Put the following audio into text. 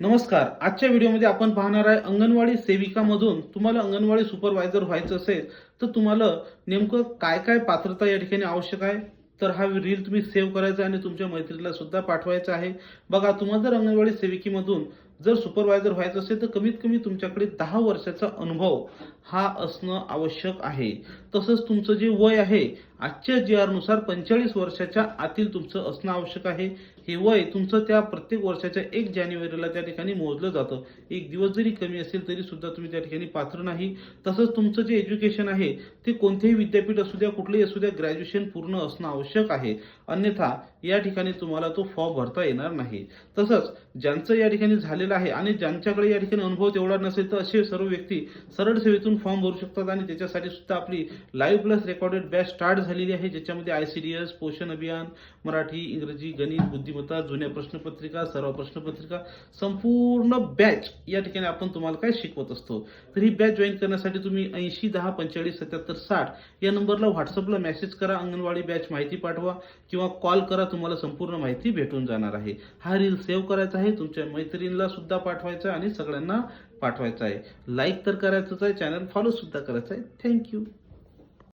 नमस्कार आजच्या व्हिडिओमध्ये आपण पाहणार आहे अंगणवाडी सेविकामधून तुम्हाला अंगणवाडी सुपरवायझर व्हायचं असेल तर तुम्हाला नेमकं काय काय पात्रता या ठिकाणी आवश्यक आहे? तर हा रील तुम्ही सेव्ह करायचा आणि तुमच्या मैत्रिणीला सुद्धा पाठवायचा आहे. बघा तुम्हाला जर अंगणवाडी सेविकेमधून जर सुपरवायझर व्हायचं असेल तर कमीत कमी तुमच्याकडे दहा वर्षाचा अनुभव हा असणं आवश्यक आहे. तसंच तुमचं जे वय आहे आजच्या जी आरनुसार पंचेचाळीस वर्षाच्या आतील तुमचं असणं आवश्यक आहे. हे वय तुमचं त्या प्रत्येक वर्षाच्या एक जानेवारीला त्या ठिकाणी मोजलं जातं. एक दिवस जरी कमी असेल तरी सुद्धा तुम्ही त्या ठिकाणी पात्र नाही. तसंच तुमचं जे एज्युकेशन आहे ते कोणतेही विद्यापीठ असू द्या कुठलेही असू द्या ग्रॅज्युएशन पूर्ण असणं आवश्यक आहे. अन्यथा या ठिकाणी तुम्हाला तो फॉर्म भरता येणार नाही. तसंच ज्यांचं या ठिकाणी झालेलं आहे आणि ज्यांच्याकडे या ठिकाणी अनुभव तेवढा नसेल तर असे सर्व व्यक्ती सरळ सेवेतून फॉर्म भरू शकतात आणि त्याच्यासाठी सुद्धा आपली live plus recorded batch start झालेली आहे ज्याच्यामध्ये आय सी डी एस पोषण अभियान मराठी इंग्रजी गणित बुद्धिमत्ता जुन्या प्रश्नपत्रिका सर्व प्रश्नपत्रिका संपूर्ण बॅच या ठिकाणी आपण तुम्हाला काय शिकवत असतो? तर ही बॅच जॉईन करण्यासाठी तुम्ही ऐंशी दहा पंचेचाळीस सत्याहत्तर साठ या नंबरला व्हॉट्सअपला मेसेज करा अंगणवाडी बॅच माहिती पाठवा किंवा कॉल करा तुम्हाला संपूर्ण माहिती भेटून जाणार आहे. हा रील सेव्ह करायचा आहे. तुमच्या मैत्रिणीला सुद्धा पाठवायचं आहे आणि सगळ्यांना पाठवायचं आहे. लाईक तर करायचंच आहे चॅनल फॉलो सुद्धा करायचं आहे थँक्यू